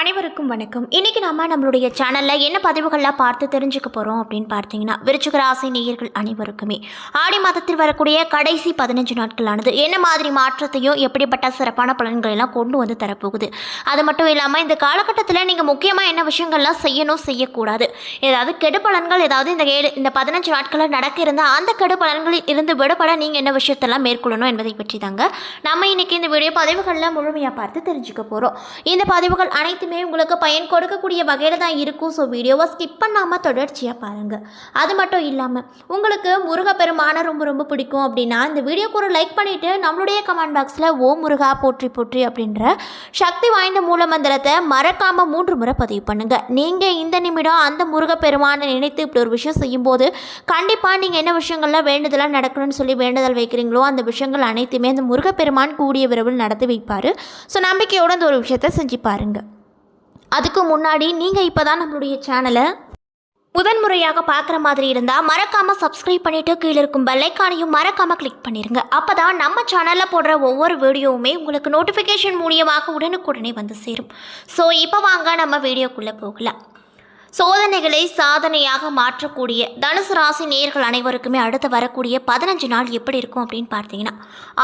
அனைவருக்கும் வணக்கம். இன்றைக்கி நம்ம நம்மளுடைய சேனலில் என்ன பதிவுகள்லாம் பார்த்து தெரிஞ்சுக்க போகிறோம் அப்படின்னு பார்த்தீங்கன்னா விருச்சிக ராசி நேயர்கள் அனைவருக்குமே. ஆடி மாதத்தில் வரக்கூடிய கடைசி பதினஞ்சு நாட்களானது என்ன மாதிரி மாற்றத்தையும் எப்படிப்பட்ட சிறப்பான பலன்களெல்லாம் கொண்டு வந்து தரப்போகுது? அது மட்டும் இல்லாமல் இந்த காலகட்டத்தில் நீங்கள் முக்கியமாக என்ன விஷயங்கள்லாம் செய்யணும் செய்யக்கூடாது. ஏதாவது கெடு பலன்கள் ஏதாவது இந்த ஏழு இந்த பதினஞ்சு நாட்களில் நடக்க இருந்தால் அந்த கெடு பலன்களில் இருந்து விடுபட நீங்கள் என்ன விஷயத்தெல்லாம் மேற்கொள்ளணும் என்பதை பற்றி தாங்க நம்ம இன்னைக்கு இந்த வீடியோ பதிவுகளில் முழுமையாக பார்த்து தெரிஞ்சுக்க போகிறோம் இந்த பதிவுகள் ரெண்டுமே உங்களுக்கு பயன் கொடுக்கக்கூடிய வகையில் தான் இருக்கும். ஸோ வீடியோவை ஸ்கிப் பண்ணாமல் தொடர்ச்சியாக பாருங்கள் அது மட்டும் இல்லாமல் உங்களுக்கு முருகப்பெருமான ரொம்ப ரொம்ப பிடிக்கும் அப்படின்னா இந்த வீடியோக்கு ஒரு லைக் பண்ணிவிட்டு நம்மளுடைய கமெண்ட் பாக்ஸில் ஓ முருகா போற்றி போற்றி அப்படின்ற சக்தி வாய்ந்த மூலமந்திரத்தை மறக்காமல் மூன்று முறை பதிவு பண்ணுங்கள் நீங்கள் இந்த நிமிடம் அந்த முருகப்பெருமானை நினைத்து இப்படி ஒரு விஷயம் செய்யும்போது கண்டிப்பாக நீங்கள் என்ன விஷயங்கள்லாம் வேண்டுதலாக நடக்கணும்னு சொல்லி வேண்டுதல் வைக்கிறீங்களோ அந்த விஷயங்கள் அனைத்துமே அந்த முருகப்பெருமான் கூடிய விரைவில் நடத்தி வைப்பார். ஸோ நம்பிக்கையோட அந்த ஒரு விஷயத்தை செஞ்சு பாருங்கள் அதுக்கு முன்னாடி நீங்கள் இப்போ தான் நம்மளுடைய சேனலை முதன்முறையாக பார்க்குற மாதிரி இருந்தால் மறக்காமல் சப்ஸ்கிரைப் பண்ணிவிட்டு கீழே இருக்கும் பெல்லைக்கானையும் மறக்காமல் கிளிக் பண்ணிடுங்க அப்போ தான் நம்ம சேனலில் போடுற ஒவ்வொரு வீடியோவுமே உங்களுக்கு நோட்டிஃபிகேஷன் மூலியமாக உடனுக்குடனே வந்து சேரும். ஸோ இப்போ வாங்க நம்ம வீடியோக்குள்ளே போகலாம். சோதனைகளை சாதனையாக மாற்றக்கூடிய தனுசு ராசி நேயர்கள் அனைவருக்குமே அடுத்து வரக்கூடிய பதினஞ்சு நாள் எப்படி இருக்கும் அப்படின்னு பார்த்தீங்கன்னா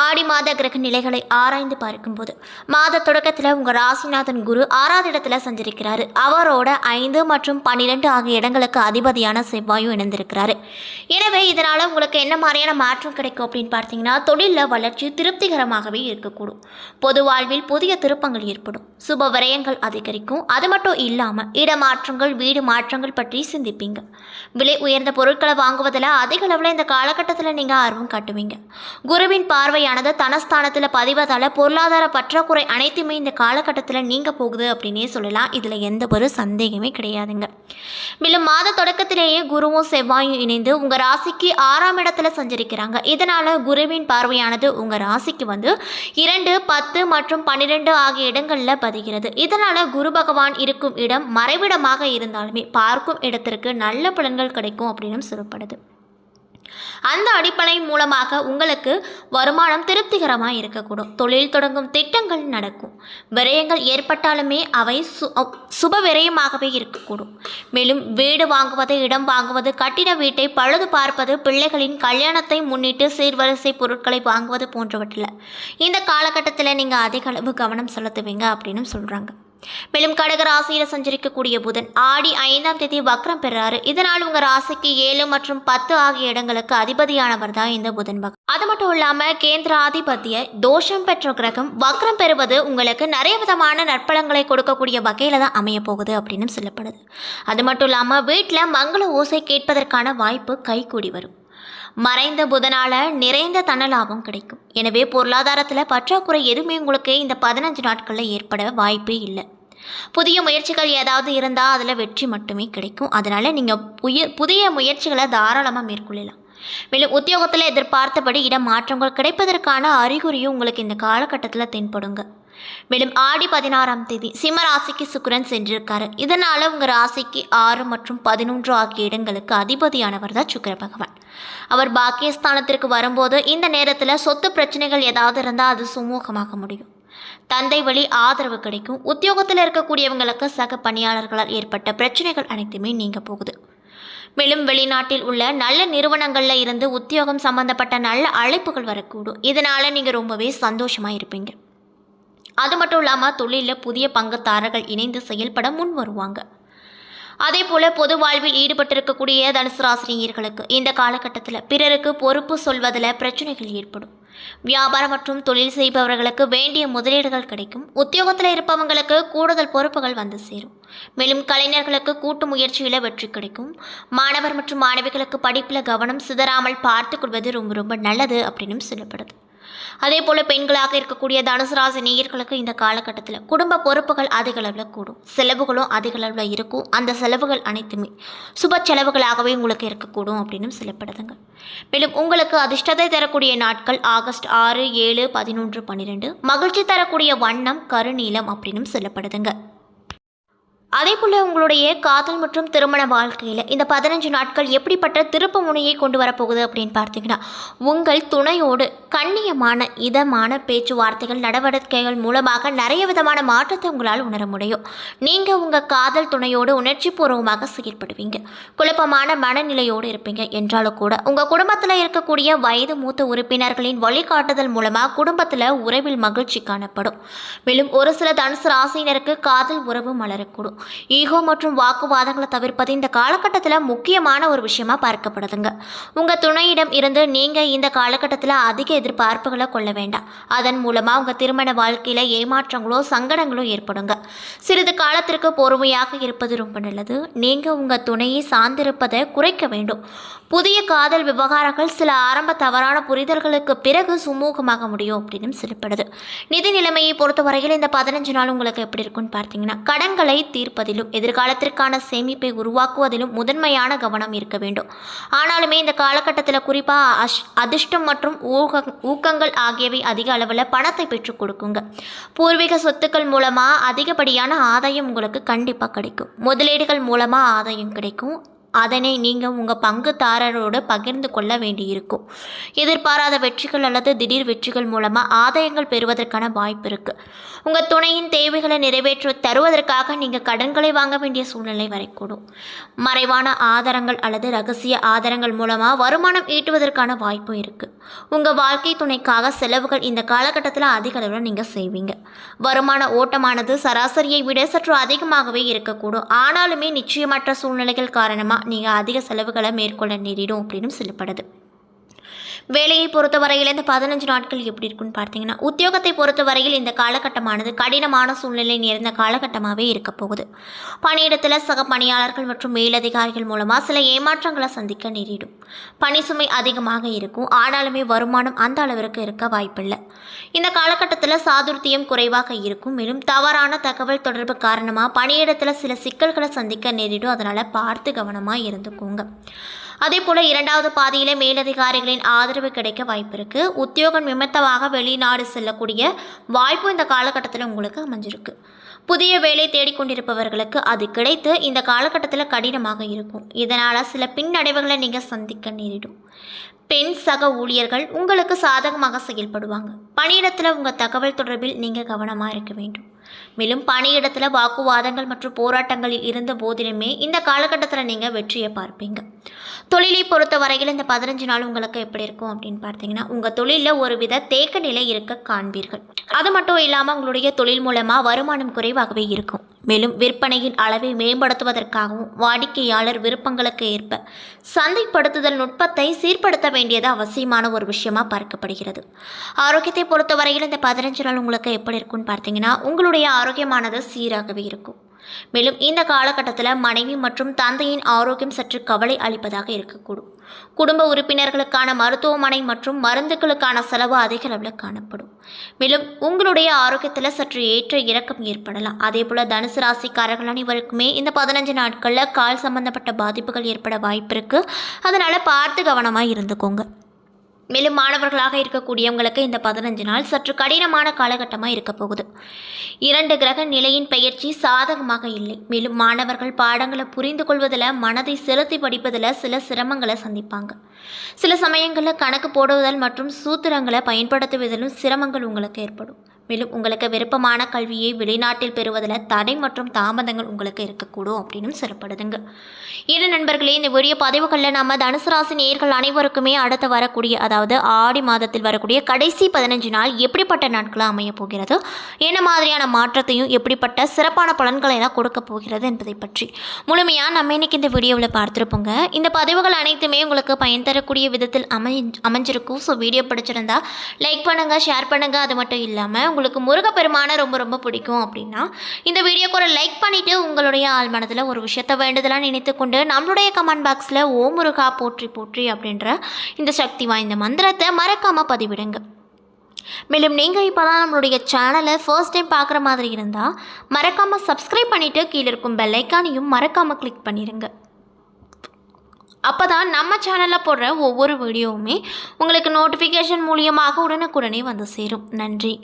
ஆடி மாத கிரக நிலைகளை ஆராய்ந்து பார்க்கும்போது மாத தொடக்கத்தில் உங்கள் ராசிநாதன் குரு ஆறாவது இடத்துல சஞ்சரிக்கிறாரு. அவரோட ஐந்து மற்றும் பன்னிரெண்டு ஆகிய இடங்களுக்கு அதிபதியான செவ்வாயும் இணைந்திருக்கிறாரு. எனவே இதனால் உங்களுக்கு என்ன மாதிரியான மாற்றம் கிடைக்கும் அப்படின்னு பார்த்தீங்கன்னா தொழிலில் வளர்ச்சி திருப்திகரமாகவே இருக்கக்கூடும். பொது வாழ்வில் புதிய திருப்பங்கள் ஏற்படும். சுப விரயங்கள் அதிகரிக்கும். அது மட்டும் இல்லாமல் இடமாற்றங்கள் வீடு மாற்றங்கள் பற்றி சிந்திப்பீங்க. விலை உயர்ந்த பொருட்களை வாங்குவதில் அதிக அளவில் இந்த காலகட்டத்தில் நீங்கள் ஆர்வம் காட்டுவீங்க. குருவின் பார்வையானது தனஸ்தானத்தில் பதிவதால் பொருளாதார பற்றாக்குறை அனைத்துமே இந்த காலகட்டத்தில் நீங்க போகுது அப்படின்னே சொல்லலாம். இதில் எந்த ஒரு சந்தேகமே கிடையாதுங்க. மேலும் மாத தொடக்கத்திலேயே குருவும் செவ்வாயும் இணைந்து உங்கள் ராசிக்கு ஆறாம் இடத்துல சஞ்சரிக்கிறாங்க. இதனால் குருவின் பார்வையானது உங்கள் ராசிக்கு வந்து இரண்டு பத்து மற்றும் பன்னிரெண்டு ஆகிய இடங்களில் பதிகிறது. இதனால் குரு பகவான் இருக்கும் இடம் மறைவிடமாக இருந்தாலும் பார்க்கும் இடத்திற்கு நல்ல பலன்கள் கிடைக்கும் அப்படின்னு சொல்லப்படுது. அந்த அடிப்படை மூலமாக உங்களுக்கு வருமானம் திருப்திகரமாக இருக்கக்கூடும். தொழில் தொடங்கும் திட்டங்கள் நடக்கும். விரயங்கள் ஏற்பட்டாலுமே அவை சு சுப விரயமாகவே இருக்கக்கூடும். மேலும் வீடு வாங்குவது இடம் வாங்குவது கட்டிட வீட்டை பழுது பார்ப்பது பிள்ளைகளின் கல்யாணத்தை முன்னிட்டு சீர்வரிசை பொருட்களை வாங்குவது போன்றவற்றில் இந்த காலகட்டத்தில் நீங்கள் அதிக அளவு கவனம் செலுத்துவீங்க அப்படின்னு சொல்கிறாங்க மேலும் கடக ராசியில் சஞ்சரிக்கக்கூடிய புதன் ஆடி ஐந்தாம் தேதி வக்ரம் பெறாரு. இதனால் உங்க ராசிக்கு ஏழு மற்றும் பத்து ஆகிய இடங்களுக்கு அதிபதியானவர் தான் இந்த புதன் பகவான். அது மட்டும் இல்லாம கேந்திராதிபத்திய தோஷம் பெற்ற கிரகம் வக்ரம் பெறுவது உங்களுக்கு நிறைய விதமான நற்பலங்களை கொடுக்கக்கூடிய வகையில தான் அமைய போகுது அப்படின்னு சொல்லப்படுது. அது மட்டும் இல்லாம வீட்டில் மங்கள ஓசை கேட்பதற்கான வாய்ப்பு கைகூடி வரும். மறைந்த புதனால நிறைந்த தன லாபம் கிடைக்கும். எனவே பொருளாதாரத்தில் பற்றாக்குறை எதுவுமே உங்களுக்கு இந்த பதினஞ்சு நாட்களில் ஏற்பட வாய்ப்பே இல்லை. புதிய முயற்சிகள் ஏதாவது இருந்தால் அதில் வெற்றி மட்டுமே கிடைக்கும். அதனால் நீங்கள் புய புதிய முயற்சிகளை தாராளமாக மேற்கொள்ளலாம். மேலும் உத்தியோகத்தில் எதிர்பார்த்தபடி இடம் மாற்றங்கள் கிடைப்பதற்கான அறிகுறியும் உங்களுக்கு இந்த காலகட்டத்தில் தென்படுங்க. மேலும் ஆடி பதினாறாம் தேதி சிம்ம ராசிக்கு சுக்கரன் சென்றிருக்காரு. இதனால உங்க ராசிக்கு ஆறு மற்றும் பதினொன்று ஆகிய இடங்களுக்கு அதிபதியானவர் தான் சுக்கர பகவான். அவர் பாக்கியஸ்தானத்திற்கு வரும்போது இந்த நேரத்தில் சொத்து பிரச்சனைகள் ஏதாவது இருந்தால் அது சுமூகமாக முடியும். தந்தை வழி ஆதரவு கிடைக்கும். உத்தியோகத்தில் இருக்கக்கூடியவங்களுக்கு சக பணியாளர்களால் ஏற்பட்ட பிரச்சனைகள் அனைத்துமே நீங்க போகுது. மேலும் வெளிநாட்டில் உள்ள நல்ல நிறுவனங்களில் இருந்து உத்தியோகம் சம்பந்தப்பட்ட நல்ல அழைப்புகள் வரக்கூடும். இதனால் நீங்கள் ரொம்பவே சந்தோஷமாக இருப்பீங்க. அது மட்டும் இல்லாமல் தொழிலில் புதிய பங்குதாரர்கள் இணைந்து செயல்பட முன் வருவாங்க. அதே போல பொது வாழ்வில் ஈடுபட்டிருக்கக்கூடிய தனுசு ராசினியர்களுக்கு இந்த காலகட்டத்தில் பிறருக்கு பொறுப்பு சொல்வதில் பிரச்சனைகள் ஏற்படும். வியாபாரம் மற்றும் தொழில் செய்பவர்களுக்கு வேண்டிய முதலீடுகள் கிடைக்கும். உத்தியோகத்தில் இருப்பவங்களுக்கு கூடுதல் பொறுப்புகள் வந்து சேரும். மேலும் கலைஞர்களுக்கு கூட்டு முயற்சியில் வெற்றி கிடைக்கும். மாணவர் மற்றும் மாணவிகளுக்கு படிப்பில் கவனம் சிதறாமல் பார்த்துக் கொள்வது ரொம்ப ரொம்ப நல்லது அப்படின்னு சொல்லப்படுது. அதே போல் பெண்களாக இருக்கக்கூடிய தனுசு ராசி நேயர்களுக்கு இந்த காலகட்டத்தில் குடும்ப பொறுப்புகள் அதிக அளவில் கூடும். செலவுகளும் அதிக அளவில் இருக்கும். அந்த செலவுகள் அனைத்துமே சுப செலவுகளாகவே உங்களுக்கு இருக்கக்கூடும் அப்படின்னு சொல்லப்படுதுங்க. மேலும் உங்களுக்கு அதிர்ஷ்டத்தை தரக்கூடிய நாட்கள் ஆகஸ்ட் ஆறு ஏழு பதினொன்று பன்னிரெண்டு மகிழ்ச்சி தரக்கூடிய வண்ணம் கருநீளம் அப்படின்னு சொல்லப்படுதுங்க. அதே போல் உங்களுடைய காதல் மற்றும் திருமண வாழ்க்கையில் இந்த பதினஞ்சு நாட்கள் எப்படிப்பட்ட திருப்பு முனையை கொண்டு வரப்போகுது அப்படின்னு பார்த்தீங்கன்னா உங்கள் துணையோடு கண்ணியமான இதமான பேச்சுவார்த்தைகள் நடவடிக்கைகள் மூலமாக நிறைய விதமான மாற்றத்தை உங்களால் உணர முடியும். நீங்கள் உங்கள் காதல் துணையோடு உணர்ச்சி பூர்வமாக செயல்படுவீங்க. குழப்பமான மனநிலையோடு இருப்பீங்க. என்றாலும் கூட உங்கள் குடும்பத்தில் இருக்கக்கூடிய வயது மூத்த உறுப்பினர்களின் வழிகாட்டுதல் மூலமாக குடும்பத்தில் உறவில் மகிழ்ச்சி காணப்படும். மேலும் ஒரு சில தனுசு ராசியினருக்கு காதல் உறவு மலரக்கூடும். ஈகோ மற்றும் வாக்குவாதங்களை தவிர்ப்பது இந்த காலகட்டத்தில் முக்கியமான ஒரு விஷயமா பார்க்கப்படுதுங்க. உங்கள் துணையிடம் இருந்து நீங்கள் இந்த காலகட்டத்தில் அதிக எதிர்பார்ப்புகளை கொள்ள வேண்டாம். அதன் மூலமாக உங்கள் திருமண வாழ்க்கையில் ஏமாற்றங்களோ சங்கடங்களோ ஏற்படுங்க. சிறிது காலத்திற்கு பொறுமையாக இருப்பது ரொம்ப நல்லது. நீங்கள் உங்கள் துணையை சார்ந்திருப்பதை குறைக்க வேண்டும். புதிய காதல் விவகாரங்கள் சில ஆரம்ப தவறான புரிதல்களுக்கு பிறகு சுமூகமாக முடியும் அப்படின்னு சொல்லப்படுது. நிதி நிலைமையை பொறுத்தவரையில் இந்த பதினஞ்சு நாள் உங்களுக்கு எப்படி இருக்கும்னு பார்த்தீங்கன்னா கடன்களை தீர்ப்பதிலும் எதிர்காலத்திற்கான சேமிப்பை உருவாக்குவதிலும் முதன்மையான கவனம் இருக்க வேண்டும். ஆனாலுமே இந்த காலகட்டத்தில் குறிப்பாக அஷ் அதிர்ஷ்டம் மற்றும் ஊக ஊக்கங்கள் ஆகியவை அதிக அளவில் பணத்தை பெற்றுக் கொடுக்குங்க. பூர்வீக சொத்துக்கள் மூலமாக அதிகப்படியான ஆதாயம் உங்களுக்கு கண்டிப்பாக கிடைக்கும். முதலீடுகள் மூலமாக ஆதாயம் கிடைக்கும். அதனை நீங்கள் உங்கள் பங்குதாரரோடு பகிர்ந்து கொள்ள வேண்டியிருக்கும். எதிர்பாராத வெற்றிகள் அல்லது திடீர் வெற்றிகள் மூலமாக ஆதாயங்கள் பெறுவதற்கான வாய்ப்பு இருக்குது உங்கள் துணையின் தேவைகளை நிறைவேற்ற தருவதற்காக நீங்கள் கடன்களை வாங்க வேண்டிய சூழ்நிலை வரைக்கூடும் மறைவான ஆதாரங்கள் அல்லது ரகசிய ஆதாரங்கள் மூலமாக வருமானம் ஈட்டுவதற்கான வாய்ப்பும் இருக்குது உங்கள் வாழ்க்கை துணைக்காக செலவுகள் இந்த காலகட்டத்தில் அதிக அளவில் நீங்கள் செய்வீங்க. வருமான ஓட்டமானது சராசரியை விட சற்று அதிகமாகவே இருக்கக்கூடும். ஆனாலுமே நிச்சயமற்ற சூழ்நிலைகள் காரணமாக நீங்கள் அதிக செலவுகளை மேற்கொள்ள நேரிடும் அப்படின்னு சொல்லப்படுது. வேலையை பொறுத்தவரையில் இந்த பதினஞ்சு நாட்கள் எப்படி இருக்குன்னு பார்த்தீங்கன்னா உத்தியோகத்தை பொறுத்தவரையில் இந்த காலகட்டமானது கடினமான சூழ்நிலை நேர்ந்த காலகட்டமாகவே இருக்க போகுது. பணியிடத்தில் சக பணியாளர்கள் மற்றும் மேலதிகாரிகள் மூலமாக சில ஏமாற்றங்களை சந்திக்க நேரிடும். பணி சுமை அதிகமாக இருக்கும். ஆனாலுமே வருமானம் அந்த அளவிற்கு இருக்க வாய்ப்பில்லை. இந்த காலகட்டத்தில் சாதுர்த்தியம் குறைவாக இருக்கும். மேலும் தவறான தகவல் தொடர்பு காரணமாக பணியிடத்தில் சில சிக்கல்களை சந்திக்க நேரிடும். அதனால் பார்த்து கவனமாக இருந்துக்கோங்க. அதே போல் இரண்டாவது பாதியிலே மேலதிகாரிகளின் ஆதரவு கிடைக்க வாய்ப்பு உத்தியோகம் நிமித்தமாக வெளிநாடு செல்லக்கூடிய வாய்ப்பு இந்த காலகட்டத்தில் உங்களுக்கு அமைஞ்சிருக்கு. புதிய வேலை தேடிக்கொண்டிருப்பவர்களுக்கு அது கிடைத்து இந்த காலகட்டத்தில் கடினமாக இருக்கும். இதனால் சில பின்னடைவுகளை நீங்கள் சந்திக்க நேரிடும். பெண் சக ஊழியர்கள் உங்களுக்கு சாதகமாக செயல்படுவாங்க. பணியிடத்தில் உங்கள் தகவல் தொடர்பில் நீங்கள் கவனமாக இருக்க வேண்டும். மேலும் பணியிடத்தில் வாக்குவாதங்கள் மற்றும் போராட்டங்களில் இருந்த போதிலுமே இந்த காலகட்டத்தில் நீங்கள் வெற்றியை பார்ப்பீங்க. தொழிலை பொறுத்த வரையில் இந்த பதினஞ்சு நாள் உங்களுக்கு எப்படி இருக்கும் அப்படின்னு பார்த்தீங்கன்னா உங்கள் தொழிலில் ஒரு வித தேக்க நிலை இருக்க காண்பீர்கள். அது மட்டும் இல்லாமல் உங்களுடைய தொழில் மூலமாக வருமானம் குறைவாகவே இருக்கும். மேலும் விற்பனையின் அளவை மேம்படுத்துவதற்காகவும் வாடிக்கையாளர் விருப்பங்களுக்கு ஏற்ப சந்தைப்படுத்துதல் நுட்பத்தை சீர்படுத்த வேண்டியது அவசியமான ஒரு விஷயமா பார்க்கப்படுகிறது. ஆரோக்கியத்தை பொறுத்தவரையில் இந்த பதினஞ்சு நாள் உங்களுக்கு எப்படி இருக்கும்னு பார்த்தீங்கன்னா உங்களுடைய ஆரோக்கியமானது சீராகவே இருக்கும். மேலும் இந்த காலகட்டத்தில் மனைவி மற்றும் தந்தையின் ஆரோக்கியம் சற்று கவலை அளிப்பதாக இருக்கக்கூடும். குடும்ப உறுப்பினர்களுக்கான மருத்துவமனை மற்றும் மருந்துகளுக்கான செலவு அதிக அளவில் காணப்படும். மேலும் உங்களுடைய ஆரோக்கியத்தில் சற்று ஏற்ற இறக்கம் ஏற்படலாம். அதே போல் தனுசு ராசிக்காரர்கள் அனைவருக்குமே இந்த பதினஞ்சு நாட்களில் கால் சம்பந்தப்பட்ட பாதிப்புகள் ஏற்பட வாய்ப்பு இருக்குது அதனால் பார்த்து கவனமாக இருந்துக்கோங்க. மேலும் மாணவர்களாக இருக்கக்கூடியவங்களுக்கு இந்த பதினஞ்சு நாள் சற்று கடினமான காலகட்டமாக இருக்க போகுது. இரண்டு கிரக நிலையின் பயிற்சி சாதகமாக இல்லை. மேலும் மாணவர்கள் பாடங்களை புரிந்து கொள்வதில் மனதை செலுத்தி படிப்பதில் சில சிரமங்களை சந்திப்பாங்க. சில சமயங்களில் கணக்கு போடுவதல் மற்றும் சூத்திரங்களை பயன்படுத்துவதிலும் சிரமங்கள் உங்களுக்கு ஏற்படும். மேலும் உங்களுக்கு விருப்பமான கல்வியை வெளிநாட்டில் பெறுவதில் தடை மற்றும் தாமதங்கள் உங்களுக்கு இருக்கக்கூடும் அப்படின்னு சொல்லப்படுதுங்க இரு நண்பர்களே இந்த வீடியோ பதிவுகளில் நம்ம தனுசு ராசி நேயர்கள் அனைவருக்குமே அடுத்து வரக்கூடிய அதாவது ஆடி மாதத்தில் வரக்கூடிய கடைசி பதினஞ்சு நாள் எப்படிப்பட்ட நாட்களாக அமைய போகிறது என்ன மாதிரியான மாற்றத்தையும் எப்படிப்பட்ட சிறப்பான பலன்களை எல்லாம் கொடுக்க போகிறது என்பதை பற்றி முழுமையாக நம்ம இன்னைக்கு இந்த வீடியோவில் பார்த்துருப்போங்க. இந்த பதிவுகள் அனைத்துமே உங்களுக்கு பயன் தரக்கூடிய விதத்தில் அமை அமைஞ்சிருக்கும். ஸோ வீடியோ பிடிச்சிருந்தா லைக் பண்ணுங்கள் ஷேர் பண்ணுங்கள் அது மட்டும் இல்லாமல் உங்களுக்கு முருகப்பெருமானை ரொம்ப ரொம்ப பிடிக்கும் அப்படின்னா இந்த வீடியோக்கு ஒரு லைக் பண்ணிவிட்டு உங்களுடைய ஆள் மனதில் ஒரு விஷயத்தை வேண்டுதலாக நினைத்து கொண்டு நம்மளுடைய கமெண்ட் பாக்ஸில் ஓ முருகா போற்றி போற்றி அப்படின்ற இந்த சக்தி வாய்ந்த மந்திரத்தை மறக்காமல் பதிவிடுங்க. மேலும் நீங்கள் இப்போ தான் நம்மளுடைய சேனலை ஃபர்ஸ்ட் டைம் பார்க்குற மாதிரி இருந்தால் மறக்காமல் சப்ஸ்கிரைப் பண்ணிவிட்டு கீழே இருக்கும் பெல்லைக்கானையும் மறக்காமல் கிளிக் பண்ணிடுங்க அப்போ தான் நம்ம சேனலில் போடுற ஒவ்வொரு வீடியோவுமே உங்களுக்கு நோட்டிஃபிகேஷன் மூலியமாக உடனுக்குடனே வந்து சேரும். நன்றி.